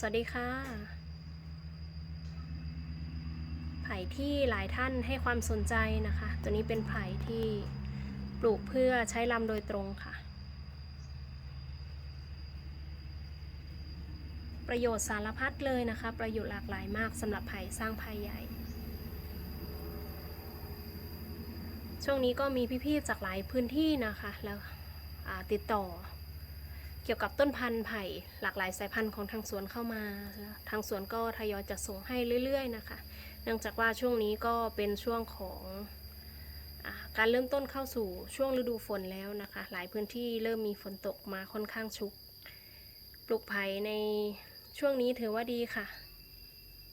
สวัสดีค่ะไผ่ที่หลายท่านให้ความสนใจนะคะ ตัวนี้เป็นไผ่ที่ปลูกเพื่อใช้ลำโดยตรงค่ะ ประโยชน์สารพัดเลยนะคะ ประโยชน์หลากหลายมากสำหรับไผ่สร้างไผ่ใหญ่ ช่วงนี้ก็มีพี่ๆจากหลายพื้นที่นะคะ แล้วติดต่อ กี่ยวกับต้นพันธุ์ไผ่หลากหลายสายพันธุ์ของทางสวนเข้ามา ทางสวนก็ทยอยจะส่งให้เรื่อย ๆ นะคะ เนื่องจากว่าช่วงนี้ก็เป็นช่วงของอการเริ่มต้นเข้าสู่ช่วงฤดูฝนแล้วนะคะ หลายพื้นที่เริ่มมีฝนตกมาค่อนข้างชุก ปลูกไผ่ในช่วงนี้ถือว่าดีค่ะ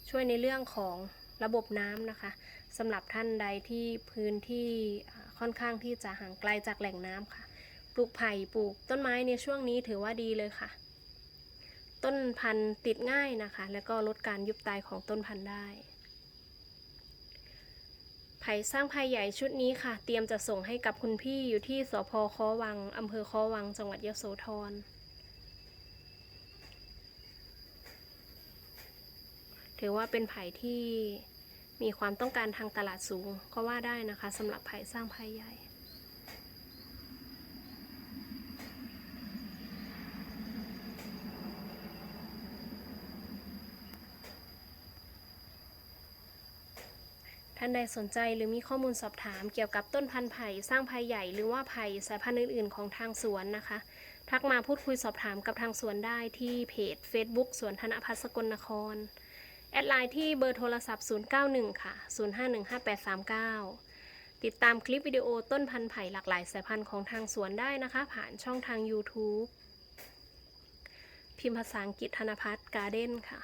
ช่วยในเรื่องของระบบน้ำนะคะสำหรับท่านใดที่พื้นที่ค่อนข้างที่จะห่างไกลจากแหล่งน้ำค่ะ ปลูกไผ่ปลูกต้นไม้ในช่วงนี้ถือว่าดีเลยค่ะ ต้นพันธุ์ติดง่ายนะคะ แล้วก็ลดการยุบตายของต้นพันธุ์ได้ ไผ่สร้างไผ่ใหญ่ชุดนี้ค่ะ เตรียมจะส่งให้กับคุณพี่อยู่ที่สพคอวังอำเภอคอวัง จังหวัดยโสธรถือว่าเป็นไผ่ที่มีความต้องการทางตลาดสูงก็ว่าได้นะคะสำหรับไผ่สร้างไผ่ใหญ่ ท่านใดสนใจหรือมีข้อมูลสอบถามเกี่ยวกับต้นพันธุ์ไผ่สร้างไผ่ใหญ่หรือว่าไผ่สายพันธุ์อื่น ๆ ของทางสวนนะคะ ทักมาพูดคุยสอบถามกับทางสวนได้ที่เพจ Facebook สวนธนพัฒน์สกลนคร แอดไลน์ที่เบอร์โทรศัพท์ 091 ค่ะ 0515839 ติดตามคลิปวิดีโอต้นพันธุ์ไผ่หลากหลายสายพันธุ์ของทางสวนได้นะคะ ผ่านช่องทาง YouTube พิมพ์ภาษาอังกฤษธนพัฒน์การ์เด้นค่ะ